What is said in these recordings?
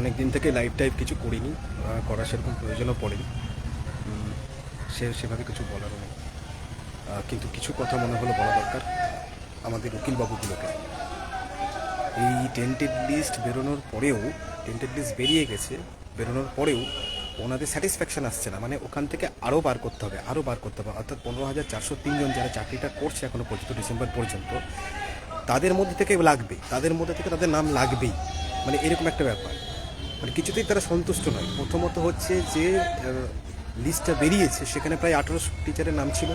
অনেক দিন থেকে লাইভ টাইভ কিছু করিনি করার সেরকম প্রয়োজনও পড়েনি। সে, সেভাবে কিছু বলারও নেই। কিন্তু কিছু কথা মনে হলো বলা দরকার আমাদের উকিলবাবুগুলোকে। এই টেন্টেড লিস্ট বেরোনোর পরেও টেন্টেড লিস্ট বেরিয়ে গেছে, বেরোনোর পরেও ওনাদের স্যাটিসফ্যাকশান আসছে না। মানে ওখান থেকে আরও বার করতে হবে আরও বার করতে হবে। অর্থাৎ পনেরো হাজার চারশো তিনজন যারা চাকরিটা করছে এখনও পর্যন্ত, ডিসেম্বর পর্যন্ত, তাদের মধ্যে থেকে লাগবে, তাদের মধ্যে থেকে তাদের নাম লাগবেই। মানে এরকম একটা ব্যাপার। মানে কিছুতেই তারা সন্তুষ্ট নয়। প্রথমত হচ্ছে যে লিস্টটা বেরিয়েছে, সেখানে প্রায় আঠারোশো টিচারের নাম ছিল।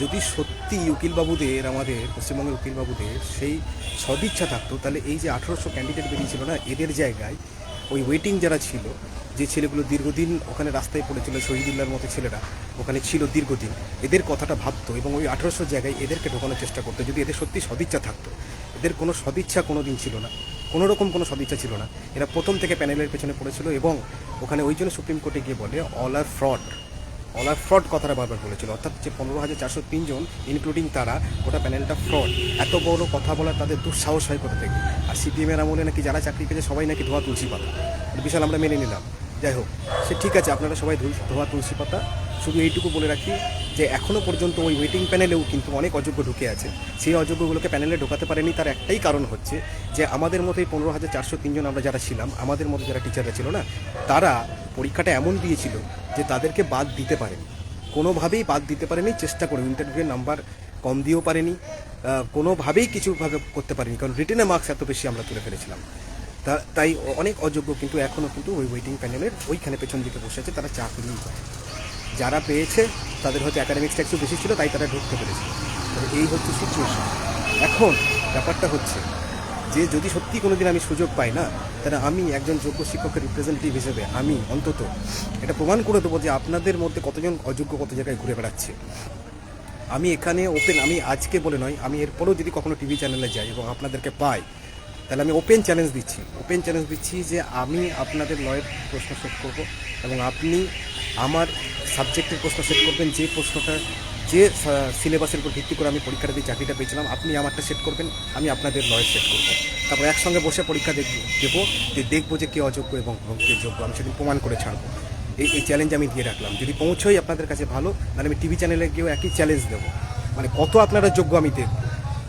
যদি সত্যি উকিলবাবুদের, আমাদের পশ্চিমবঙ্গের উকিলবাবুদের সেই সদিচ্ছা থাকতো, তাহলে এই যে আঠারোশো ক্যান্ডিডেট বেরিয়েছিল না, এদের জায়গায় ওই ওয়েটিং যারা ছিল, যে ছেলেগুলো দীর্ঘদিন ওখানে রাস্তায় পড়েছিল শহীদুল্লার মতো ছেলেরা, ওখানে ছিল দীর্ঘদিন, এদের কথাটা ভাবতো এবং ওই আঠারোশো জায়গায় এদেরকে ঢোকানোর চেষ্টা করতো। যদি এদের সত্যি সদিচ্ছা থাকতো, এদের কোনো সদিচ্ছা কোনো দিন ছিল না। কোনো রকম কোনো সদিচ্ছা ছিল না। এরা প্রথম থেকে প্যানেলের পেছনে পড়েছিল এবং ওখানে ওই জন্য সুপ্রিম কোর্টে গিয়ে বলে all are fraud all are fraud কথাটা বারবার বলেছিল। অর্থাৎ যে পনেরো হাজার চারশো তিনজন ইনক্লুডিং তারা, গোটা প্যানেলটা ফ্রড এত বড় কথা বলার তাদের দুঃসাহস হয় কোথা থেকে? আর সিপিএমের আমলে নাকি যারা চাকরি পেয়েছে, সবাই নাকি ধোয়া তুলসী পাতা। বিশাল আমরা মেনে নিলাম। যাই হোক, সে ঠিক আছে, আপনারা সবাই ধোয়া তুলসী পাতা। শুধু এইটুকু বলে রাখি যে এখনও পর্যন্ত ওই ওয়েটিং প্যানেলেও কিন্তু অনেক অযোগ্য ঢুকে আছে। সেই অযোগ্যগুলোকে প্যানেলে ঢোকাতে পারেনি, তার একটাই কারণ হচ্ছে যে আমাদের মতোই পনেরো হাজার চারশো তিনজন আমরা যারা ছিলাম, আমাদের মতো যারা টিচাররা ছিল না, তারা পরীক্ষাটা এমন দিয়েছিল যে তাদেরকে বাদ দিতে পারেনি। কোনোভাবেই বাদ দিতে পারেনি, চেষ্টা করে ইন্টারভিউয়ের নাম্বার কম দিয়েও পারেনি কোনোভাবেই কিছুভাবে করতে পারেনি, কারণ রিটেনে মার্কস এত বেশি আমরা তুলে ফেলেছিলাম। তা, তাই অনেক অযোগ্য কিন্তু এখনও কিন্তু ওই ওয়েটিং প্যানেলের ওইখানে পেছন দিকে বসে আছে, তারা চাকরি যারা পেয়েছে, তাদের হয়তো অ্যাকাডেমিক্সটা একটু বেশি ছিল, তাই তারা ঢুকতে পেরেছে। তবে এই হচ্ছে সিচুয়েশন এখন ব্যাপারটা হচ্ছে যে যদি সত্যি কোনোদিন আমি সুযোগ পাই না, তাহলে আমি একজন যোগ্য শিক্ষকের রিপ্রেজেন্টেটিভ হিসেবে আমি অন্তত এটা প্রমাণ করে দেবো যে আপনাদের মধ্যে কতজন অযোগ্য কত জায়গায় ঘুরে বেড়াচ্ছে। আমি এখানে ওপেন আমি আজকে বলে নয়, আমি এরপরেও যদি কখনো টিভি চ্যানেলে যাই এবং আপনাদেরকে পাই তাহলে আমি ওপেন চ্যালেঞ্জ দিচ্ছি। ওপেন চ্যালেঞ্জ দিচ্ছি যে আমি আপনাদের লয়ের প্রশ্ন সেট করব এবং আপনি আমার সাবজেক্টের প্রশ্ন সেট করবেন, যে প্রশ্নটা যে সিলেবাসের উপর ভিত্তি করে আমি পরীক্ষাটা দিয়ে চাকরিটা পেয়েছিলাম, আপনি আমারটা সেট করবেন, আমি আপনাদের লয়ের সেট করব। তারপর একসঙ্গে বসে পরীক্ষা দেবো, দিয়ে দেখব যে কে অযোগ্য এবং কে যোগ্য, আমি সেদিন প্রমাণ করে ছাড়বো। এই এই চ্যালেঞ্জ আমি দিয়ে রাখলাম। যদি পৌঁছোই আপনাদের কাছে ভালো, তাহলে আমি টিভি চ্যানেলে গিয়েও একই চ্যালেঞ্জ দেবো। মানে কত আপনারা যোগ্য আমি দেখব।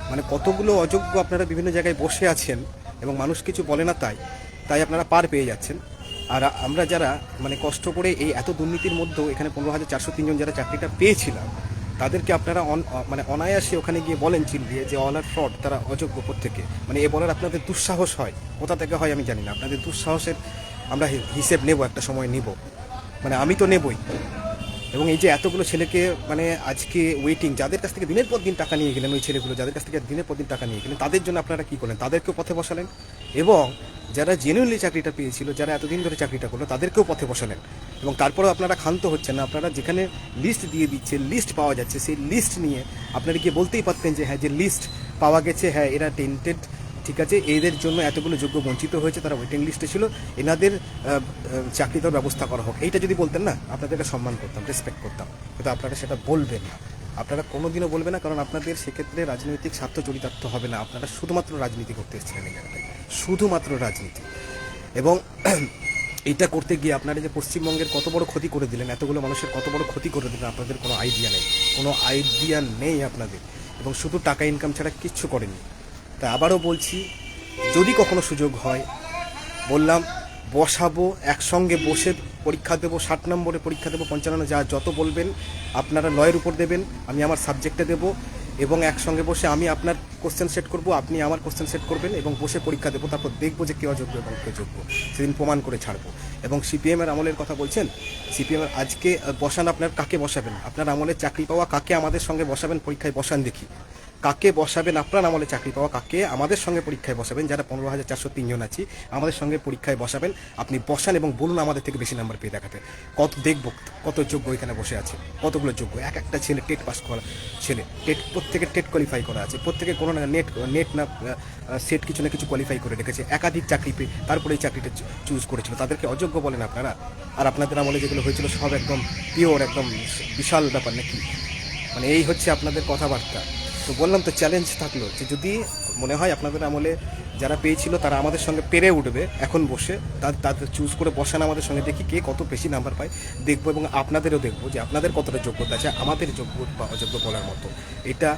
মানে কতগুলো অযোগ্য আপনারা বিভিন্ন জায়গায় বসে আছেন এবং মানুষ কিছু বলে না তাই তাই আপনারা পার পেয়ে যাচ্ছেন। আর আমরা যারা মানে কষ্ট করে এই এত দুর্নীতির মধ্যেও এখানে পনেরো হাজার চারশো তিনজন যারা চাকরিটা পেয়েছিলাম, তাদেরকে আপনারা অন- মানে অনায়াসে ওখানে গিয়ে বলেন চিল্লিয়ে যে অল আর ফ্রড তারা অযোগ্য থেকে মানে এ বলার আপনাদের দুঃসাহস হয়। কোথা থেকে হয় আমি জানি না। আপনাদের দুঃসাহসের আমরা হিসেব নেব, একটা সময় নেব। মানে আমি তো নেবই। এবং এই যে এতগুলো ছেলেকে মানে আজকে ওয়েটিং যাদের কাছ থেকে দিনের পর দিন টাকা নিয়ে গেলেন ওই ছেলেগুলো, যাদের কাছ থেকে দিনের পর দিন টাকা নিয়ে গেলেন, তাদের জন্য আপনারা কী করলেন? তাদেরকেও পথে বসালেন? এবং যারা জেনুইনলি চাকরিটা পেয়েছিল, যারা এতদিন ধরে চাকরিটা করল, তাদেরকেও পথে বসালেন। এবং তারপরেও আপনারা ক্ষান্ত হচ্ছেন না। আপনারা যেখানে লিস্ট দিয়ে দিচ্ছে লিস্ট পাওয়া যাচ্ছে, সেই লিস্ট নিয়ে আপনারা গিয়ে বলতেই পারতেন যে হ্যাঁ যে লিস্ট পাওয়া গেছে হ্যাঁ এরা টেন্টেড ঠিক আছে, এদের জন্য এতগুলো যোগ্য বঞ্চিত হয়েছে, তারা ওয়েটিং লিস্টে ছিল, এনাদের চাকরি দেওয়ার ব্যবস্থা করা হোক। এইটা যদি বলতেন না আপনাদেরকে সম্মান করতাম রেসপেক্ট করতাম। কিন্তু আপনারা সেটা বলবেন না। আপনারা কোনো দিনও বলবেন না, কারণ আপনাদের সেক্ষেত্রে রাজনৈতিক স্বার্থ চরিতার্থ হবে না। আপনারা শুধুমাত্র রাজনীতি করতে এসেছিলেন এই শুধুমাত্র রাজনীতি। এবং এটা করতে গিয়ে আপনারা যে পশ্চিমবঙ্গের কত বড় ক্ষতি করে দিলেন, এতগুলো মানুষের কত বড় ক্ষতি করে দিলেন, আপনাদের কোনো আইডিয়া নেই। কোনো আইডিয়া নেই আপনাদের। এবং শুধু টাকা ইনকাম ছাড়া কিচ্ছু করেনি তাই আবারও বলছি, যদি কখনো সুযোগ হয়, বললাম, বসাবো, একসঙ্গে বসে পরীক্ষা দেবো, ষাট নম্বরে পরীক্ষা দেবো, পঞ্চান্ন যা যত বলবেন, আপনারা লয়ের উপর দেবেন, আমি আমার সাবজেক্টে দেবো, এবং একসঙ্গে বসে আমি আপনার কোশ্চেন সেট করব, আপনি আমার কোশ্চেন সেট করবেন, এবং বসে পরীক্ষা দেবো, তারপর দেখব যে কে অযোগ্য এবং কে যোগ্য। সেদিন প্রমাণ করে ছাড়বো। এবং সিপিএমের আমলের কথা বলছেন সিপিএমের আজকে বসান আপনার কাকে বসাবেন? আপনার আমলে চাকরি পাওয়া কাকে আমাদের সঙ্গে বসাবেন? পরীক্ষায় বসান দেখি। কাকে বসাবেন? আপনার আমলে চাকরি পাওয়া কাকে? আমাদের সঙ্গে পরীক্ষায় বসাবেন। যারা পনেরো হাজার চারশো তিনজন আছি, আমাদের সঙ্গে পরীক্ষায় বসাবেন। আপনি বসান এবং বলুন আমাদের থেকে বেশি নাম্বার পেয়ে দেখাতে। কত দেখব, কত যোগ্য এখানে বসে আছে, কতগুলো যোগ্য? এক একটা ছেলে টেট পাস করা ছেলে, টেট প্রত্যেকের টেট কোয়ালিফাই করা আছে। প্রত্যেকে কোনো না নেট নেট না সেট কিছু না কিছু কোয়ালিফাই করে রেখেছে। একাধিক চাকরি পেয়ে তারপরে এই চাকরিটা চুজ করেছিল। তাদেরকে অযোগ্য বলেন আপনারা? আর আপনাদের আমলে যেগুলো হয়েছিল সব একদম পিওর একদম বিশাল ব্যাপার নাকি? মানে এই হচ্ছে আপনাদের কথাবার্তা। তো বললাম তো চ্যালেঞ্জ থাকল যে যদি মনে হয় আপনাদের আমলে যারা পেয়েছিল তারা আমাদের সঙ্গে পেরে উঠবে, এখন বসে তাদের চুজ করে বসান আমাদের সঙ্গে, দেখি কে কত বেশি নাম্বার পায়, দেখব এবং আপনাদেরও দেখব যে আপনাদের কতটা যোগ্যতা আছে, আমাদের যোগ্য বা অযোগ্য বলার মতো। এটা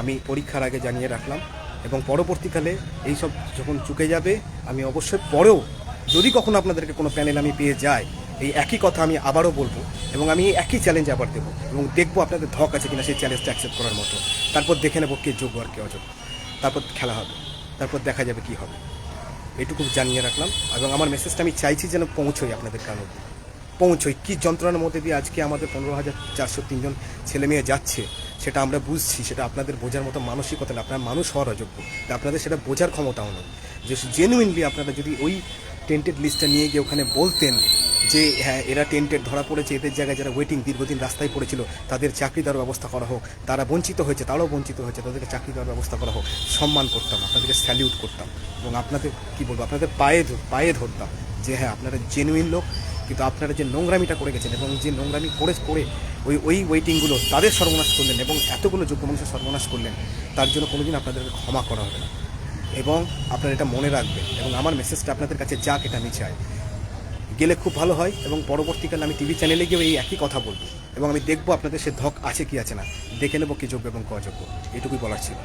আমি পরীক্ষার আগে জানিয়ে রাখলাম এবং পরবর্তীকালে এইসব যখন চুকে যাবে, আমি অবশ্যই পরেও যদি কখনো আপনাদেরকে কোনো প্যানেল আমি পেয়ে যাই এই একই কথা আমি আবারও বলব এবং আমি এই একই চ্যালেঞ্জ আবার দেবো এবং দেখব আপনাদের ধক আছে কিনা সেই চ্যালেঞ্জটা অ্যাকসেপ্ট করার মতো। তারপর দেখে নেব কে যোগ্য আর কে অযোগ্য। তারপর খেলা হবে। তারপর দেখা যাবে কি হবে। এটুকু জানিয়ে রাখলাম এবং আমার মেসেজটা আমি চাইছি যেন পৌঁছোই আপনাদের কান অব্দি। পৌঁছোই কী যন্ত্রণার মধ্যে দিয়ে আজকে আমাদের পনেরো হাজার চারশো তিনজন ছেলে মেয়ে যাচ্ছে, সেটা আমরা বুঝছি, সেটা আপনাদের বোঝার মতো মানসিকতা না। আপনার মানুষ হওয়ার অযোগ্য। আপনাদের সেটা বোঝার ক্ষমতাও নেই। যে জেনুইনলি আপনারা যদি ওই টেন্টেড লিস্টটা নিয়ে গিয়ে ওখানে বলতেন যে হ্যাঁ এরা টেন্টেড ধরা পড়েছে, এদের জায়গায় যারা ওয়েটিং দীর্ঘদিন রাস্তায় পড়েছিল, তাদের চাকরি দেওয়ার ব্যবস্থা করা হোক। তারা বঞ্চিত হয়েছে, তারাও বঞ্চিত হয়েছে, তাদেরকে চাকরি দেওয়ার ব্যবস্থা করা হোক। সম্মান করতাম, আপনাদেরকে স্যালিউট করতাম এবং আপনাদের, কি বলব, আপনাদের পায়ে পায়ে ধরতাম যে হ্যাঁ আপনারা জেনুইন লোক, কিন্তু আপনারা যে নোংরামিটা করে গেছেন এবং যে নোংরামি করে করে ওই ওই ওয়েটিংগুলো তাদের সর্বনাশ করলেন এবং এতগুলো যোগ্য মানুষের সর্বনাশ করলেন, তার জন্য কোনোদিন আপনাদেরকে ক্ষমা করা হবে না। এবং আপনারা এটা মনে রাখবেন এবং আমার মেসেজটা আপনাদের কাছে যাক, এটা আমি চাই। গেলে খুব ভালো হয় এবং পরবর্তীকালে আমি টিভি চ্যানেলে গিয়েও এই একই কথা বলব এবং আমি দেখব আপনাদের সে ধক আছে কি আছে না। দেখে নেব কি যোগ্য এবং কযোগ্য এটুকুই বলার ছিল।